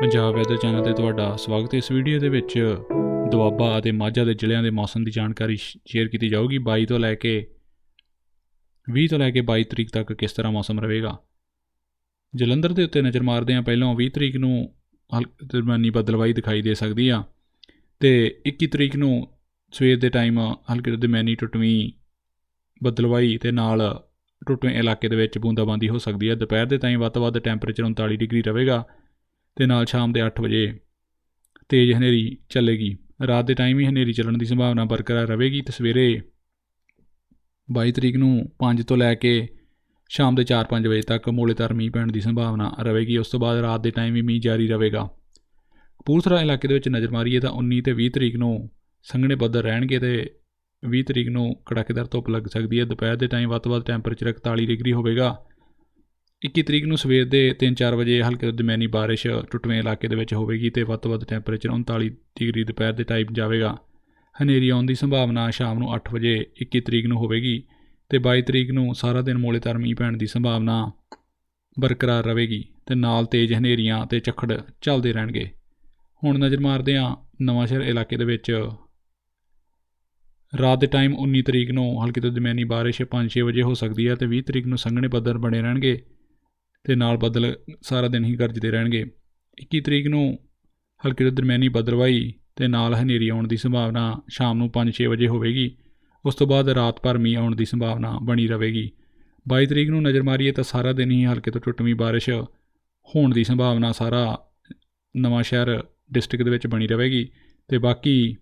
Punjab weather channel ਤੇ ਤੁਹਾਡਾ ਸਵਾਗਤ ਹੈ। ਇਸ ਵੀਡੀਓ ਦੇ ਵਿੱਚ ਦੁਆਬਾ ਅਤੇ ਮਾਝਾ ਦੇ ਜ਼ਿਲ੍ਹਿਆਂ ਦੇ ਮੌਸਮ ਦੀ ਜਾਣਕਾਰੀ ਸ਼ੇਅਰ ਕੀਤੀ ਜਾਊਗੀ। 22 ਤੋਂ ਲੈ ਕੇ 20 ਤੋਂ ਲੈ ਕੇ 22 ਤਰੀਕ ਤੱਕ ਕਿਸ ਤਰ੍ਹਾਂ ਮੌਸਮ ਰਹੇਗਾ। ਜਲੰਧਰ ਦੇ ਉੱਤੇ ਨਜ਼ਰ ਮਾਰਦੇ ਹਾਂ। ਪਹਿਲਾਂ 20 ਤਰੀਕ ਨੂੰ ਹਲਕੀ ਦਰਮਿਆਨੀ ਬਦਲਵਾਈ ਦਿਖਾਈ ਦੇ ਸਕਦੀ ਆ। ਤੇ 21 ਤਰੀਕ ਨੂੰ ਸਵੇਰ ਦੇ ਟਾਈਮ ਹਲਕੀ ਦਰਮਿਆਨੀ ਟੁੱਟਵੀਂ ਬਦਲਵਾਈ ਤੇ ਨਾਲ ਟੁੱਟਵੇਂ ਇਲਾਕੇ ਦੇ ਵਿੱਚ ਬੂੰਦਾਬਾਂਦੀ ਹੋ ਸਕਦੀ ਹੈ ਦੁਪਹਿਰ ਦੇ ਟਾਈਮ ਵੱਧ ਤੋਂ ਵੱਧ ਟੈਂਪਰੇਚਰ 39 ਡਿਗਰੀ ਰਹੇਗਾ। ਤੇ ਨਾਲ ਸ਼ਾਮ ਦੇ 8 ਵਜੇ ਤੇਜ਼ ਹਨੇਰੀ ਚੱਲੇਗੀ। ਰਾਤ ਦੇ ਟਾਈਮ ਹੀ ਹਨੇਰੀ ਚੱਲਣ ਦੀ ਸੰਭਾਵਨਾ ਬਰਕਰਾਰ ਰਹੇਗੀ ਤੇ ਸਵੇਰੇ 22 ਤਰੀਕ ਨੂੰ 5 ਤੋਂ ਲੈ ਕੇ ਸ਼ਾਮ ਦੇ 4-5 ਵਜੇ ਤੱਕ ਮੋਲੇਦਾਰ ਮੀਂਹ ਪੈਣ ਦੀ ਸੰਭਾਵਨਾ ਰਹੇਗੀ। ਉਸ ਤੋਂ ਬਾਅਦ ਰਾਤ ਦੇ ਟਾਈਮ ਵੀ ਮੀਂਹ ਜਾਰੀ ਰਹੇਗਾ। ਕਪੂਰਥਲਾ ਇਲਾਕੇ ਦੇ ਵਿੱਚ ਨਜ਼ਰ ਮਾਰੀਏ ਤਾਂ 19 ਤੇ 20 ਤਰੀਕ ਨੂੰ ਸੰਘਣੇ ਬੱਦਲ ਰਹਿਣਗੇ ਤੇ 20 ਤਰੀਕ ਨੂੰ ਕੜਾਕੇਦਾਰ ਧੁੱਪ ਲੱਗ ਸਕਦੀ ਹੈ। ਦੁਪਹਿਰ ਦੇ ਟਾਈਮ ਵੱਧ ਤੋਂ ਵੱਧ ਟੈਂਪਰੇਚਰ 41 ਡਿਗਰੀ ਹੋਵੇਗਾ। 21 ਤਰੀਕ ਨੂੰ ਸਵੇਰ ਦੇ 3-4 ਵਜੇ ਹਲਕੀ ਦਰਮਿਆਨੀ ਬਾਰਿਸ਼ ਟੁੱਟਵੇਂ ਇਲਾਕੇ ਦੇ ਵਿੱਚ ਹੋਵੇਗੀ ਤੇ ਵੱਧ ਤੋਂ ਵੱਧ ਟੈਂਪਰੇਚਰ 39 ਡਿਗਰੀ ਦੁਪਹਿਰ ਦੇ ਟਾਈਮ ਜਾਵੇਗਾ। ਹਨੇਰੀ ਆਉਣ ਦੀ ਸੰਭਾਵਨਾ ਸ਼ਾਮ ਨੂੰ 8 ਵਜੇ 21 ਤਰੀਕ ਨੂੰ ਹੋਵੇਗੀ ਤੇ 22 ਤਰੀਕ ਨੂੰ ਸਾਰਾ ਦਿਨ ਮੋਲੇਦਾਰ ਮੀਂਹ ਪੈਣ ਦੀ ਸੰਭਾਵਨਾ ਬਰਕਰਾਰ ਰਹੇਗੀ ਤੇ ਨਾਲ ਤੇਜ਼ ਹਨੇਰੀਆਂ ਤੇ ਝੱਖੜ ਚੱਲਦੇ ਰਹਿਣਗੇ। ਹੁਣ ਨਜ਼ਰ ਮਾਰਦੇ ਹਾਂ ਨਵਾਂਸ਼ਹਿਰ ਇਲਾਕੇ ਦੇ ਵਿੱਚ। ਰਾਤ ਦੇ ਟਾਈਮ 19 ਤਰੀਕ ਨੂੰ ਹਲਕੀ ਤੋਂ ਦਮਿਆਨੀ ਬਾਰਿਸ਼ 5-6 ਵਜੇ ਹੋ ਸਕਦੀ ਹੈ ਤੇ 20 ਤਰੀਕ ਨੂੰ ਸੰਘਣੇ ਬੱਦਲ ਬਣੇ ਰਹਿਣਗੇ। ਤੇ ਨਾਲ ਬੱਦਲ ਸਾਰਾ ਦਿਨ ਹੀ ਗਰਜਦੇ ਰਹਿਣਗੇ। 21 ਤਰੀਕ ਨੂੰ ਹਲਕੀ ਤੋਂ ਦਰਮਿਆਨੀ ਬੱਦਲਵਾਈ ਤੇ ਨਾਲ ਹਨੇਰੀ ਆਉਣ ਦੀ ਸੰਭਾਵਨਾ ਸ਼ਾਮ ਨੂੰ 5-6 ਵਜੇ ਹੋਵੇਗੀ। ਉਸ ਤੋਂ ਬਾਅਦ ਰਾਤ ਭਰ ਮੀਂਹ ਆਉਣ ਦੀ ਸੰਭਾਵਨਾ ਬਣੀ ਰਹੇਗੀ। 22 ਤਰੀਕ ਨੂੰ ਨਜ਼ਰ ਮਾਰੀਏ ਤਾਂ ਸਾਰਾ ਦਿਨ ਹੀ ਹਲਕੇ ਤੋਂ ਟੁੱਟਵੀਂ ਬਾਰਿਸ਼ ਹੋਣ ਦੀ ਸੰਭਾਵਨਾ ਸਾਰਾ ਨਵਾਂ ਸ਼ਹਿਰ ਡਿਸਟ੍ਰਿਕਟ ਦੇ ਵਿੱਚ ਬਣੀ ਰਹੇਗੀ ਤੇ ਬਾਕੀ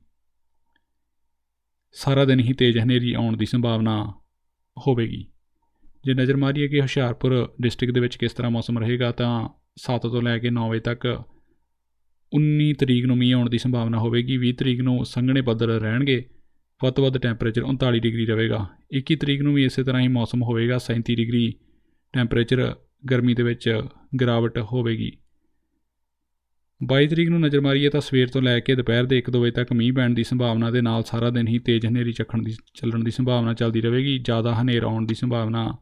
ਸਾਰਾ ਦਿਨ ਹੀ ਤੇਜ਼ ਹਨੇਰੀ ਆਉਣ ਦੀ ਸੰਭਾਵਨਾ ਹੋਵੇਗੀ। ਜੇ ਨਜ਼ਰ ਮਾਰੀਏ ਕਿ ਹੁਸ਼ਿਆਰਪੁਰ ਡਿਸਟ੍ਰਿਕਟ ਦੇ ਵਿੱਚ ਕਿਸ ਤਰ੍ਹਾਂ ਮੌਸਮ ਰਹੇਗਾ, ਤਾਂ 7 ਤੋਂ ਲੈ ਕੇ 9 ਵਜੇ ਤੱਕ 19 ਤਰੀਕ ਨੂੰ ਮੀਂਹ ਆਉਣ ਦੀ ਸੰਭਾਵਨਾ ਹੋਵੇਗੀ 20 ਤਰੀਕ ਨੂੰ ਸੰਘਣੇ ਬੱਦਲ ਰਹਿਣਗੇ, ਵੱਧ ਤੋਂ ਵੱਧ ਟੈਂਪਰੇਚਰ 39 ਡਿਗਰੀ ਰਹੇਗਾ। 21 ਤਰੀਕ ਨੂੰ ਵੀ ਇਸੇ ਤਰ੍ਹਾਂ ਹੀ ਮੌਸਮ ਹੋਵੇਗਾ 37 ਡਿਗਰੀ ਟੈਂਪਰੇਚਰ ਗਰਮੀ ਦੇ ਵਿੱਚ ਗਿਰਾਵਟ ਹੋਵੇਗੀ। 22 ਤਰੀਕ ਨੂੰ ਨਜ਼ਰ ਮਾਰੀਏ ਤਾਂ ਸਵੇਰ ਤੋਂ ਲੈ ਕੇ ਦੁਪਹਿਰ ਦੇ 1-2 ਵਜੇ ਤੱਕ ਮੀਂਹ ਪੈਣ ਦੀ ਸੰਭਾਵਨਾ ਦੇ ਨਾਲ ਸਾਰਾ ਦਿਨ ਹੀ ਤੇਜ਼ ਹਨੇਰੀ ਚੱਖਣ ਦੀ, ਚੱਲਣ ਦੀ ਸੰਭਾਵਨਾ ਚੱਲਦੀ ਰਹੇਗੀ, ਜ਼ਿਆਦਾ ਹਨੇਰ ਆਉਣ ਦੀ ਸੰਭਾਵਨਾ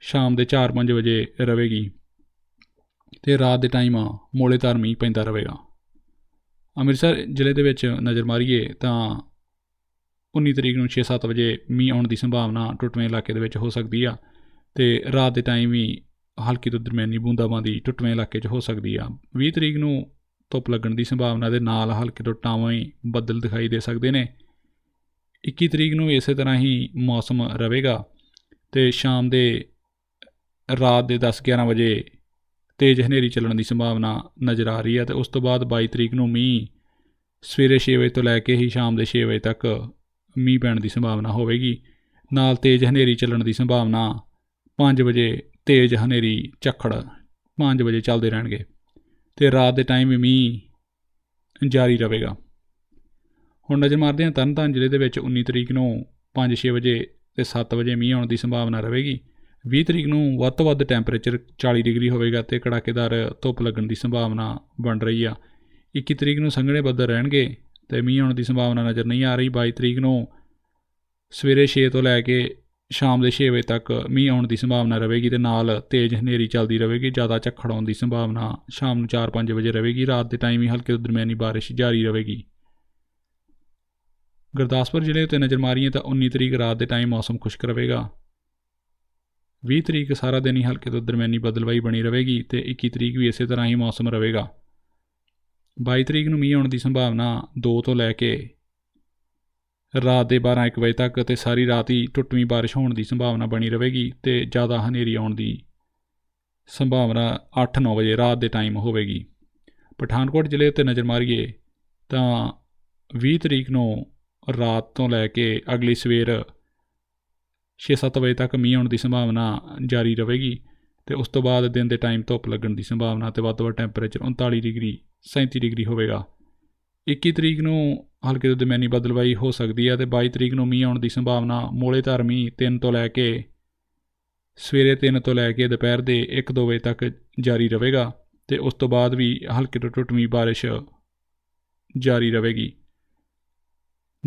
ਸ਼ਾਮ ਦੇ 4-5 ਵਜੇ ਰਹੇਗੀ ਤੇ ਰਾਤ ਦੇ ਟਾਈਮ ਮੋਲੇਦਾਰ ਮੀਂਹ ਪੈਂਦਾ ਰਹੇਗਾ ਅੰਮ੍ਰਿਤਸਰ ਜ਼ਿਲ੍ਹੇ ਦੇ ਵਿੱਚ ਨਜ਼ਰ ਮਾਰੀਏ ਤਾਂ 19 ਤਰੀਕ ਨੂੰ 6-7 ਵਜੇ ਮੀਂਹ ਆਉਣ ਦੀ ਸੰਭਾਵਨਾ ਟੁੱਟਵੇਂ ਇਲਾਕੇ ਦੇ ਵਿੱਚ ਹੋ ਸਕਦੀ ਆ ਤੇ ਰਾਤ ਦੇ ਟਾਈਮ ਵੀ ਹਲਕੀ ਤੋਂ ਦਰਮਿਆਨੀ ਬੂੰਦਾਬਾਂਦੀ ਟੁੱਟਵੇਂ ਇਲਾਕੇ 'ਚ ਹੋ ਸਕਦੀ ਆ। 20 ਤਰੀਕ ਨੂੰ ਧੁੱਪ ਲੱਗਣ ਦੀ ਸੰਭਾਵਨਾ ਦੇ ਨਾਲ ਹਲਕੇ ਤੋਂ ਟਾਵੇਂ ਬੱਦਲ ਦਿਖਾਈ ਦੇ ਸਕਦੇ ਨੇ। 21 ਤਰੀਕ ਨੂੰ ਇਸੇ ਤਰ੍ਹਾਂ ਹੀ ਮੌਸਮ ਰਹੇਗਾ ਤੇ ਸ਼ਾਮ ਦੇ ਰਾਤ ਦੇ 10-11 ਵਜੇ ਤੇਜ਼ ਹਨੇਰੀ ਚੱਲਣ ਦੀ ਸੰਭਾਵਨਾ ਨਜ਼ਰ ਆ ਰਹੀ ਹੈ ਤੇ ਉਸ ਤੋਂ ਬਾਅਦ 22 ਤਰੀਕ ਨੂੰ ਮੀਂਹ ਸਵੇਰੇ 6 ਵਜੇ ਤੋਂ ਲੈ ਕੇ ਹੀ ਸ਼ਾਮ ਦੇ 6 ਵਜੇ ਤੱਕ ਮੀਂਹ ਪੈਣ ਦੀ ਸੰਭਾਵਨਾ ਹੋਵੇਗੀ। ਨਾਲ ਤੇਜ਼ ਹਨੇਰੀ ਚੱਲਣ ਦੀ ਸੰਭਾਵਨਾ 5 ਵਜੇ ਤੇਜ਼ ਹਨੇਰੀ ਝੱਖੜ 5 ਵਜੇ ਚੱਲਦੇ ਰਹਿਣਗੇ ਤੇ ਰਾਤ ਦੇ ਟਾਈਮ ਵੀ ਮੀਂਹ ਜਾਰੀ ਰਹੇਗਾ। ਹੁਣ ਨਜ਼ਰ ਮਾਰਦੇ ਹਾਂ ਤਰਨਤਾਰਨ ਜ਼ਿਲ੍ਹੇ ਦੇ ਵਿੱਚ 19 ਤਰੀਕ ਨੂੰ 5-6 ਵਜੇ ਤੇ 7 ਵਜੇ ਮੀਂਹ ਆਉਣ ਦੀ ਸੰਭਾਵਨਾ ਰਹੇਗੀ। 20 ਤਰੀਕ ਨੂੰ ਵੱਧ ਤੋਂ ਵੱਧ ਟੈਂਪਰੇਚਰ 40 ਡਿਗਰੀ ਹੋਵੇਗਾ ਤੇ ਕੜਾਕੇਦਾਰ ਧੁੱਪ ਲੱਗਣ ਦੀ ਸੰਭਾਵਨਾ ਬਣ ਰਹੀ ਆ। 21 ਤਰੀਕ ਨੂੰ ਸੰਘਣੇ ਬੱਦਲ ਰਹਿਣਗੇ ਤੇ ਮੀਂਹ ਆਉਣ ਦੀ ਸੰਭਾਵਨਾ ਨਜ਼ਰ ਨਹੀਂ ਆ ਰਹੀ। 22 ਤਰੀਕ ਨੂੰ ਸਵੇਰੇ 6 ਤੋਂ ਲੈ ਕੇ ਸ਼ਾਮ ਦੇ 6 ਵਜੇ ਤੱਕ ਮੀਂਹ ਆਉਣ ਦੀ ਸੰਭਾਵਨਾ ਰਹੇਗੀ ਤੇ ਨਾਲ ਤੇਜ਼ ਹਨੇਰੀ ਚੱਲਦੀ ਰਹੇਗੀ। ਜ਼ਿਆਦਾ ਝੱਖੜ ਆਉਣ ਦੀ ਸੰਭਾਵਨਾ ਸ਼ਾਮ ਨੂੰ 4-5 ਵਜੇ ਰਹੇਗੀ। ਰਾਤ ਦੇ ਟਾਈਮ ਹੀ ਹਲਕੇ ਤੋਂ ਦਰਮਿਆਨੀ ਬਾਰਿਸ਼ ਜਾਰੀ ਰਹੇਗੀ। ਗੁਰਦਾਸਪੁਰ ਜ਼ਿਲ੍ਹੇ ਉੱਤੇ ਨਜ਼ਰ ਮਾਰੀਏ ਤਾਂ 19 ਤਰੀਕ ਰਾਤ ਦੇ ਟਾਈਮ ਮੌਸਮ ਖੁਸ਼ਕ ਰਹੇਗਾ। 20 ਤਰੀਕ ਸਾਰਾ ਦਿਨ ਹੀ ਹਲਕੇ ਤੋਂ ਦਰਮਿਆਨੀ ਬਦਲਵਾਈ ਬਣੀ ਰਹੇਗੀ ਤੇ 21 ਤਰੀਕ ਵੀ ਇਸੇ ਤਰ੍ਹਾਂ ਹੀ ਮੌਸਮ ਰਹੇਗਾ। 22 ਤਰੀਕ ਨੂੰ ਮੀਂਹ ਆਉਣ ਦੀ ਸੰਭਾਵਨਾ 2 ਤੋਂ ਲੈ ਕੇ ਰਾਤ ਦੇ 12-1 ਵਜੇ ਤੱਕ ਤੇ ਸਾਰੀ ਰਾਤ ਹੀ ਟੁੱਟਵੀਂ ਬਾਰਿਸ਼ ਹੋਣ ਦੀ ਸੰਭਾਵਨਾ ਬਣੀ ਰਹੇਗੀ ਤੇ ਜ਼ਿਆਦਾ ਹਨੇਰੀ ਆਉਣ ਦੀ ਸੰਭਾਵਨਾ 8-9 ਵਜੇ ਰਾਤ ਦੇ ਟਾਈਮ ਹੋਵੇਗੀ। ਪਠਾਨਕੋਟ ਜ਼ਿਲ੍ਹੇ ਉੱਤੇ ਨਜ਼ਰ ਮਾਰੀਏ ਤਾਂ 20 ਤਰੀਕ ਨੂੰ ਰਾਤ ਤੋਂ ਲੈ ਕੇ ਅਗਲੀ ਸਵੇਰ 6-7 ਵਜੇ ਤੱਕ ਮੀਂਹ ਆਉਣ ਦੀ ਸੰਭਾਵਨਾ ਜਾਰੀ ਰਹੇਗੀ ਤੇ ਉਸ ਤੋਂ ਬਾਅਦ ਦਿਨ ਦੇ ਟਾਈਮ ਧੁੱਪ ਲੱਗਣ ਦੀ ਸੰਭਾਵਨਾ ਤੇ ਵੱਧ ਤੋਂ ਵੱਧ ਟੈਂਪਰੇਚਰ 39 ਡਿਗਰੀ 37 ਡਿਗਰੀ ਹੋਵੇਗਾ। 21 ਤਰੀਕ ਨੂੰ ਹਲਕੇ ਤੋਂ ਦਰਮਿਆਨੀ ਬਦਲਵਾਈ ਹੋ ਸਕਦੀ ਹੈ ਤੇ 22 ਤਰੀਕ ਨੂੰ ਮੀਂਹ ਆਉਣ ਦੀ ਸੰਭਾਵਨਾ ਮੋਲੇ ਮੀਂਹ 3 ਤੋਂ ਲੈ ਕੇ ਸਵੇਰੇ 3 ਤੋਂ ਲੈ ਕੇ ਦੁਪਹਿਰ ਦੇ 1-2 ਵਜੇ ਤੱਕ ਜਾਰੀ ਰਹੇਗਾ ਤੇ ਉਸ ਤੋਂ ਬਾਅਦ ਵੀ ਹਲਕੇ ਤੋਂ ਟੁੱਟਵੀਂ ਬਾਰਿਸ਼ ਜਾਰੀ ਰਹੇਗੀ।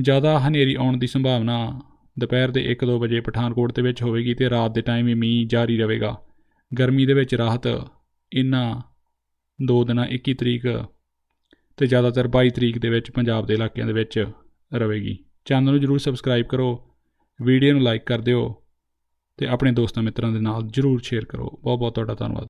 ਜ਼ਿਆਦਾ ਹਨੇਰੀ ਆਉਣ ਦੀ ਸੰਭਾਵਨਾ ਦੁਪਹਿਰ ਦੇ 1-2 ਵਜੇ ਪਠਾਨਕੋਟ ਦੇ ਵਿੱਚ ਹੋਵੇਗੀ ਤੇ ਰਾਤ ਦੇ ਟਾਈਮ ਵੀ ਮੀਂਹ ਜਾਰੀ ਰਹੇਗਾ। ਗਰਮੀ ਦੇ ਵਿੱਚ ਰਾਹਤ ਇੰਨਾ ਦੋ ਦਿਨਾਂ 21 ਤਰੀਕ ਤੇ ਜ਼ਿਆਦਾਤਰ 22 ਤਰੀਕ ਦੇ ਵਿੱਚ ਪੰਜਾਬ ਦੇ ਇਲਾਕਿਆਂ ਦੇ ਵਿੱਚ ਰਹੇਗੀ। ਚੈਨਲ ਨੂੰ ਜਰੂਰ ਸਬਸਕ੍ਰਾਈਬ ਕਰੋ ਵੀਡੀਓ ਨੂੰ ਲਾਈਕ ਕਰ ਦਿਓ ਤੇ ਆਪਣੇ ਦੋਸਤਾਂ ਮਿੱਤਰਾਂ ਦੇ ਨਾਲ ਜਰੂਰ ਸ਼ੇਅਰ ਕਰੋ। ਬਹੁਤ ਬਹੁਤ ਤੁਹਾਡਾ ਧੰਨਵਾਦ।